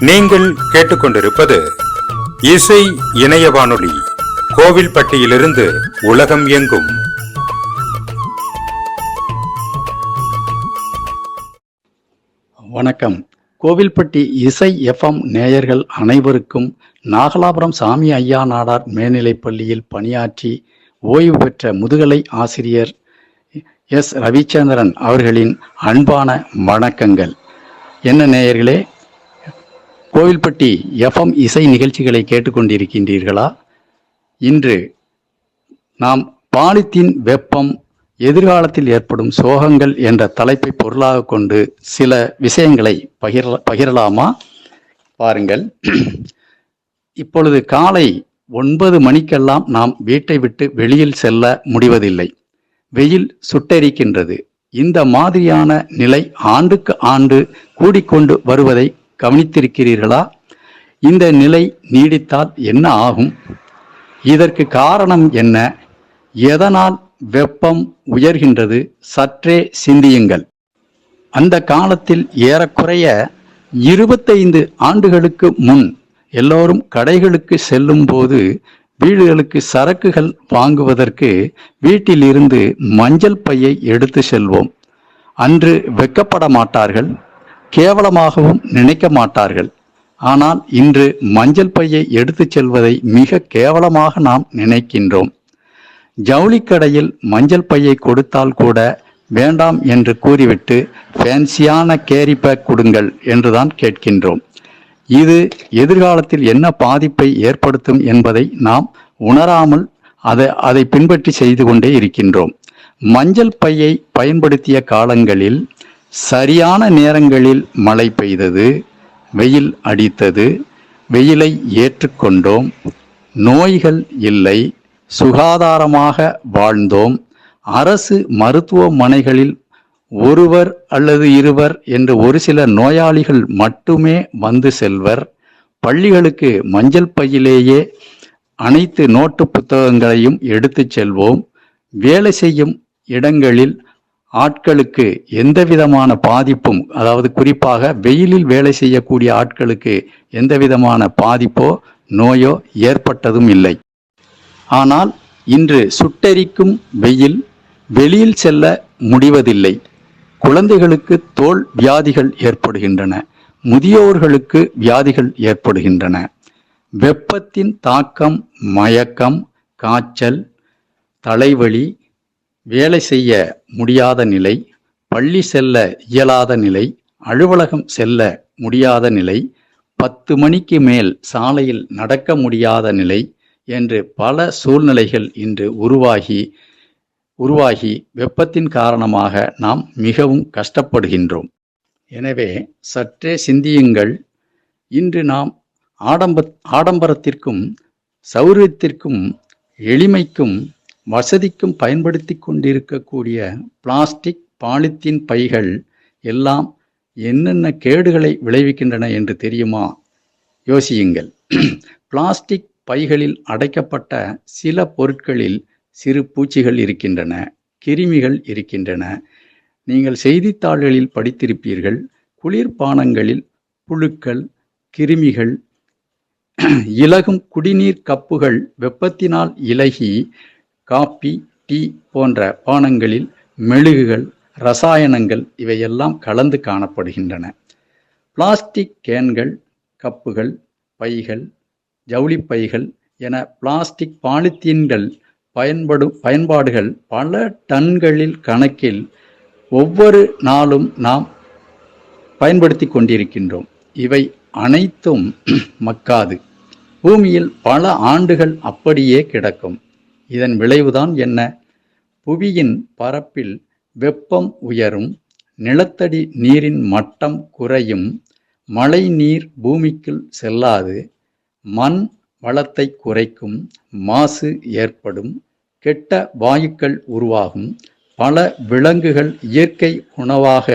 நீங்கள் கேட்டுக்கொண்டிருப்பது இசை இணைய வானொலி கோவில்பட்டியிலிருந்து உலகம் எங்கும். வணக்கம். கோவில்பட்டி இசை எஃப்எம் நேயர்கள் அனைவருக்கும் நாகலாபுரம் சாமி ஐயா நாடார் மேல்நிலைப் பள்ளியில் பணியாற்றி ஓய்வு பெற்ற முதுகலை ஆசிரியர் எஸ். ரவிச்சந்திரன் அவர்களின் அன்பான வணக்கங்கள். என்ன நேயர்களே கோவில்பட்டி எஃப்எம் இசை நிகழ்ச்சிகளை கேட்டுக்கொண்டிருக்கின்றீர்களா? இன்று நாம் பாலித்தீன் வெப்பம் எதிர்காலத்தில் ஏற்படும் சோகங்கள் என்ற தலைப்பை பொருளாக கொண்டு சில விஷயங்களை பகிர பகிரலாமா? பாருங்கள். இப்பொழுது காலை ஒன்பது மணிக்கெல்லாம் நாம் வீட்டை விட்டு வெளியில் செல்ல முடிவதில்லை. வெயில் சுட்டெரிக்கின்றது. இந்த மாதிரியான நிலை ஆண்டுக்கு ஆண்டு கூடிக்கொண்டு வருவதை கவனித்திருக்கிறீர்களா? இந்த நிலை நீடித்தால் என்ன ஆகும்? இதற்கு காரணம் என்ன? எதனால் வெப்பம் உயர்கின்றது? சற்றே சிந்தியுங்கள். அந்த காலத்தில் ஏறக்குறைய இருபத்தைந்து ஆண்டுகளுக்கு முன் எல்லோரும் கடைகளுக்கு செல்லும் போது வீடுகளுக்கு சரக்குகள் வாங்குவதற்கு வீட்டிலிருந்து மஞ்சள் பையை எடுத்து செல்வோம். அன்று வெக்கப்பட மாட்டார்கள். கேவலமாகவும் நினைக்க மாட்டார்கள். ஆனால் இன்று மஞ்சள் பையை எடுத்துச் செல்வதை மிக கேவலமாக நாம் நினைக்கின்றோம். ஜவுளிக்கடையில் மஞ்சள் பையை கொடுத்தால் கூட வேண்டாம் என்று கூறிவிட்டு ஃபேன்சியான கேரி பேக் கொடுங்கள் என்றுதான் கேட்கின்றோம். இது எதிர்காலத்தில் என்ன பாதிப்பை ஏற்படுத்தும் என்பதை நாம் உணராமல் அதை அதை பின்பற்றி செய்து கொண்டே இருக்கின்றோம். மஞ்சள் பையை பயன்படுத்திய காலங்களில் சரியான நேரங்களில் மழை பெய்தது வெயில் அடித்தது வெயிலை ஏற்றுக்கொண்டோம் நோய்கள் இல்லை சுகாதாரமாக வாழ்ந்தோம் அரசு மருத்துவமனைகளில் ஒருவர் அல்லது இருவர் என்று ஒரு சில நோயாளிகள் மட்டுமே வந்து செல்வர் பள்ளிகளுக்கு மஞ்சள் பையிலேயே அனைத்து நோட்டு புத்தகங்களையும் எடுத்துச் செல்வோம் வேலை செய்யும் இடங்களில் ஆட்களுக்கு எந்த விதமான பாதிப்பும் அதாவது குறிப்பாக வெயிலில் வேலை செய்யக்கூடிய ஆட்களுக்கு எந்த விதமான பாதிப்போ நோயோ ஏற்பட்டதும் இல்லை. ஆனால் இன்று சுட்டெரிக்கும் வெயில் வெளியில் செல்ல முடிவதில்லை. குழந்தைகளுக்கு தோல் வியாதிகள் ஏற்படுகின்றன. முதியோர்களுக்கு வியாதிகள் ஏற்படுகின்றன. வெப்பத்தின் தாக்கம் மயக்கம் காய்ச்சல் தலைவலி வேலை செய்ய முடியாத நிலை பள்ளி செல்ல இயலாத நிலை அலுவலகம் செல்ல முடியாத நிலை பத்து மணிக்கு மேல் சாலையில் நடக்க முடியாத நிலை என்று பல சூழ்நிலைகள் இன்று உருவாகி உருவாகி வெப்பத்தின் காரணமாக நாம் மிகவும் கஷ்டப்படுகின்றோம். எனவே சற்றே சிந்தியுங்கள். இன்று நாம் ஆடம்ப ஆடம்பரத்திற்கும் சௌரியத்திற்கும் எளிமைக்கும் வசதிக்கும் பயன்படுத்தி கொண்டிருக்கக்கூடிய பிளாஸ்டிக் பாலித்தீன் பைகள் எல்லாம் என்னென்ன கேடுகளை விளைவிக்கின்றன என்று தெரியுமா? யோசியுங்கள். பிளாஸ்டிக் பைகளில் அடைக்கப்பட்ட சில பொருட்களில் சிறு பூச்சிகள் இருக்கின்றன கிருமிகள் இருக்கின்றன. நீங்கள் செய்தித்தாள்களில் படித்திருப்பீர்கள் குளிர்பானங்களில் புழுக்கள் கிருமிகள் இலகும் குடிநீர் கப்புகள் வெப்பத்தினால் இலகி காப்பி டீ போன்ற பானங்களில் மெழுகுகள் ரசாயனங்கள் இவையெல்லாம் கலந்து காணப்படுகின்றன. பிளாஸ்டிக் கேன்கள் கப்புகள் பைகள் ஜவுளி பைகள் என பிளாஸ்டிக் பாலித்தீன்கள் பயன்படும் பயன்பாடுகள் பல டன்களில் கணக்கில் ஒவ்வொரு நாளும் நாம் பயன்படுத்தி கொண்டிருக்கின்றோம். இவை அனைத்தும் மக்காது. பூமியில் பல ஆண்டுகள் அப்படியே கிடக்கும். இதன் விளைவுதான் என்ன? புவியின் பரப்பில் வெப்பம் உயரும் நிலத்தடி நீரின் மட்டம் குறையும் மழை நீர் பூமிக்குள் செல்லாது மண் வளத்தை குறைக்கும் மாசு ஏற்படும் கெட்ட வாயுக்கள் உருவாகும் பல விலங்குகள் இயற்கை உணவாக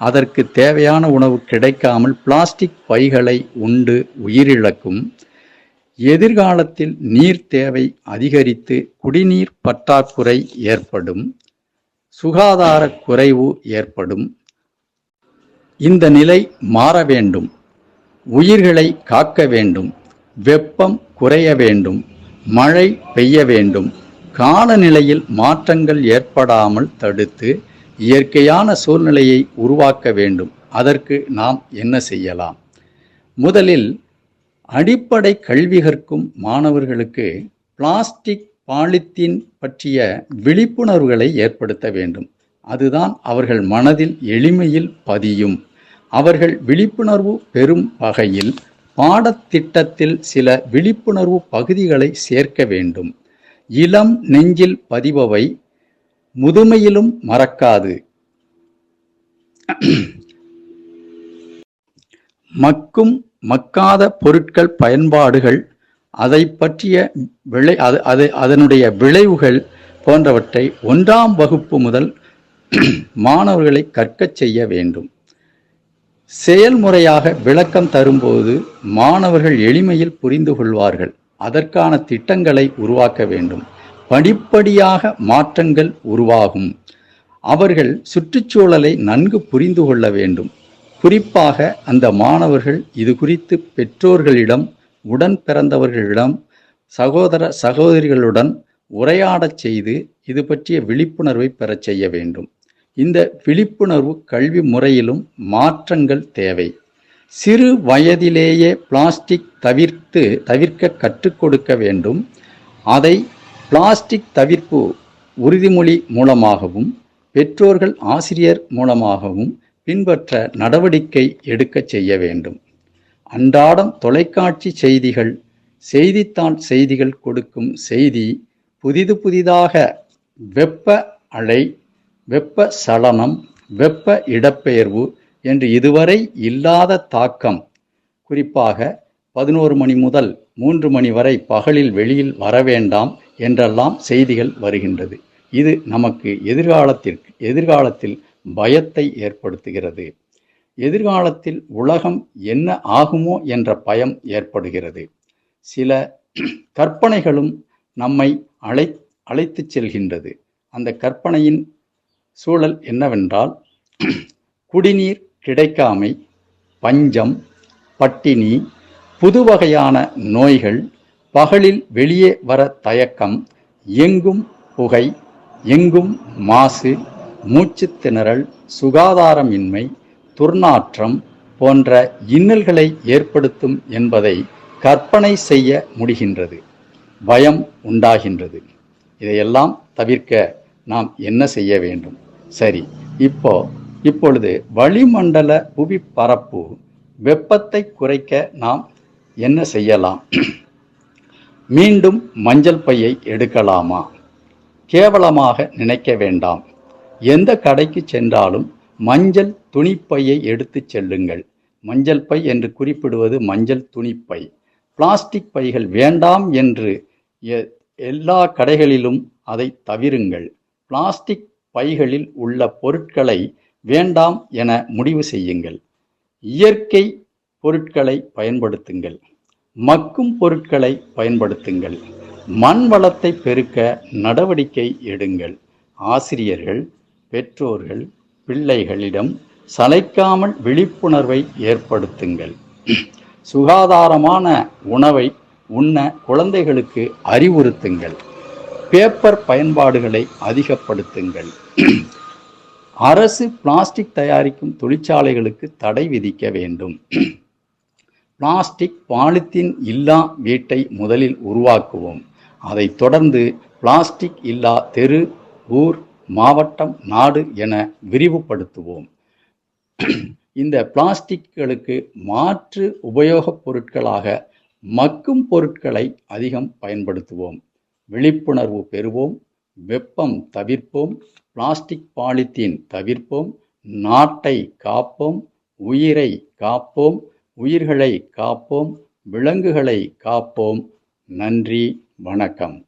அதற்கு தேவையான உணவு கிடைக்காமல் பிளாஸ்டிக் பைகளை உண்டு உயிரிழக்கும் எதிர்காலத்தில் நீர் தேவை அதிகரித்து குடிநீர் பற்றாக்குறை ஏற்படும் சுகாதார குறைவு ஏற்படும். இந்த நிலை மாற வேண்டும். உயிர்களை காக்க வேண்டும். வெப்பம் குறைய வேண்டும். மழை பெய்ய வேண்டும். காலநிலையில் மாற்றங்கள் ஏற்படாமல் தடுத்து இயற்கையான சூழ்நிலையை உருவாக்க வேண்டும். அதற்கு நாம் என்ன செய்யலாம்? முதலில் அடிப்படை கல்வி கற்கும் மாணவர்களுக்கு பிளாஸ்டிக் பாலித்தீன் பற்றிய விழிப்புணர்வுகளை ஏற்படுத்த வேண்டும். அதுதான் அவர்கள் மனதில் எளிமையில் பதியும். அவர்கள் விழிப்புணர்வு பெறும் வகையில் பாடத்திட்டத்தில் சில விழிப்புணர்வு பகுதிகளை சேர்க்க வேண்டும். இளம் நெஞ்சில் பதிபவை முதுமையிலும் மறக்காது. மக்கும் மக்காத பொருட்கள் பயன்பாடுகள் அதை பற்றிய விளை அது அது அதனுடைய விளைவுகள் போன்றவற்றை ஒன்றாம் வகுப்பு முதல் மாணவர்களை கற்கச் செய்ய வேண்டும். செயல்முறையாக விளக்கம் தரும்போது மாணவர்கள் எளிமையில் புரிந்து கொள்வார்கள். அதற்கான திட்டங்களை உருவாக்க வேண்டும். படிப்படியாக மாற்றங்கள் உருவாகும். அவர்கள் சுற்றுச்சூழலை நன்கு புரிந்து கொள்ள வேண்டும். குறிப்பாக அந்த மாணவர்கள் இது குறித்து பெற்றோர்களிடம் உடன் பிறந்தவர்களிடம் சகோதர சகோதரிகளுடன் உரையாடச் செய்து இது பற்றிய விழிப்புணர்வை பெறச் செய்ய வேண்டும். இந்த விழிப்புணர்வு கல்வி முறையிலும் மாற்றங்கள் தேவை. சிறு வயதிலேயே பிளாஸ்டிக் தவிர்த்து தவிர்க்க கற்றுக் கொடுக்க வேண்டும். அதை பிளாஸ்டிக் தவிர்ப்பு உறுதிமொழி மூலமாகவும் பெற்றோர்கள் ஆசிரியர் மூலமாகவும் பின்பற்ற நடவடிக்கை எடுக்கச் செய்ய வேண்டும். அன்றாடம் தொலைக்காட்சி செய்திகள் செய்தித்தாள் செய்திகள் கொடுக்கும் செய்தி புதிது புதிதாக வெப்ப அலை வெப்ப சலனம் வெப்ப இடப்பெயர்வு என்று இதுவரை இல்லாத தாக்கம். குறிப்பாக பதினோரு மணி முதல் மூன்று மணி வரை பகலில் வெளியில் வர வேண்டாம் என்றெல்லாம் செய்திகள் வருகின்றது. இது நமக்கு எதிர்காலத்திற்கு எதிர்காலத்தில் பயத்தை ஏற்படுத்துகிறது. எதிர்காலத்தில் உலகம் என்ன ஆகுமோ என்ற பயம் ஏற்படுகிறது. சில கற்பனைகளும் நம்மை அழை அழைத்துச் செல்கின்றது. அந்த கற்பனையின் சூழல் என்னவென்றால் குடிநீர் கிடைக்காமை பஞ்சம் பட்டினி புது வகையான நோய்கள் பகலில் வெளியே வர தயக்கம் எங்கும் புகை எங்கும் மாசு மூச்சு திணறல் சுகாதாரமின்மை துர்நாற்றம் போன்ற இன்னல்களை ஏற்படுத்தும் என்பதை கற்பனை செய்ய முடிகின்றது. பயம் உண்டாகின்றது. இதையெல்லாம் தவிர்க்க நாம் என்ன செய்ய வேண்டும்? சரி இப்போ இப்பொழுது வளிமண்டல புவி பரப்பு வெப்பத்தை குறைக்க நாம் என்ன செய்யலாம்? மீண்டும் மஞ்சள் பையை எடுக்கலாமா? கேவலமாக நினைக்க வேண்டாம். எந்த கடைக்கு சென்றாலும் மஞ்சள் துணிப்பையை எடுத்துச் செல்லுங்கள். மஞ்சள் பை என்று குறிப்பிடுவது மஞ்சள் துணிப்பை. பிளாஸ்டிக் பைகள் வேண்டாம் என்று எ- எல்லா கடைகளிலும் அதை தவிருங்கள். பிளாஸ்டிக் பைகளில் உள்ள பொருட்களை வேண்டாம் என முடிவு செய்யுங்கள். இயற்கை பொருட்களை பயன்படுத்துங்கள். மக்கும் பொருட்களை பயன்படுத்துங்கள். மண் வளத்தை பெருக்க நடவடிக்கை எடுங்கள். ஆசிரியர்கள் பெற்றோர்கள் பிள்ளைகளிடம் சளைக்காமல் விழிப்புணர்வை ஏற்படுத்துங்கள். சுகாதாரமான உணவை உண்ண குழந்தைகளுக்கு அறிவுறுத்துங்கள். பேப்பர் பயன்பாடுகளை அதிகப்படுத்துங்கள். அரசு பிளாஸ்டிக் தயாரிக்கும் தொழிற்சாலைகளுக்கு தடை விதிக்க வேண்டும். பிளாஸ்டிக் பாலித்தீன் இல்லா வீட்டை முதலில் உருவாக்குவோம். அதைத் தொடர்ந்து பிளாஸ்டிக் இல்லா தெரு ஊர் மாவட்டம் நாடு என விரிவுபடுத்துவோம். இந்த பிளாஸ்டிக்களுக்கு மாற்று உபயோகப் பொருட்களாக மக்கும் பொருட்களை அதிகம் பயன்படுத்துவோம். விழிப்புணர்வு பெறுவோம் வெப்பம் தவிர்ப்போம் பிளாஸ்டிக் பாலித்தீன் தவிர்ப்போம் நாட்டை காப்போம் உயிரை காப்போம் உயிர்களை காப்போம் விலங்குகளை காப்போம். நன்றி வணக்கம்.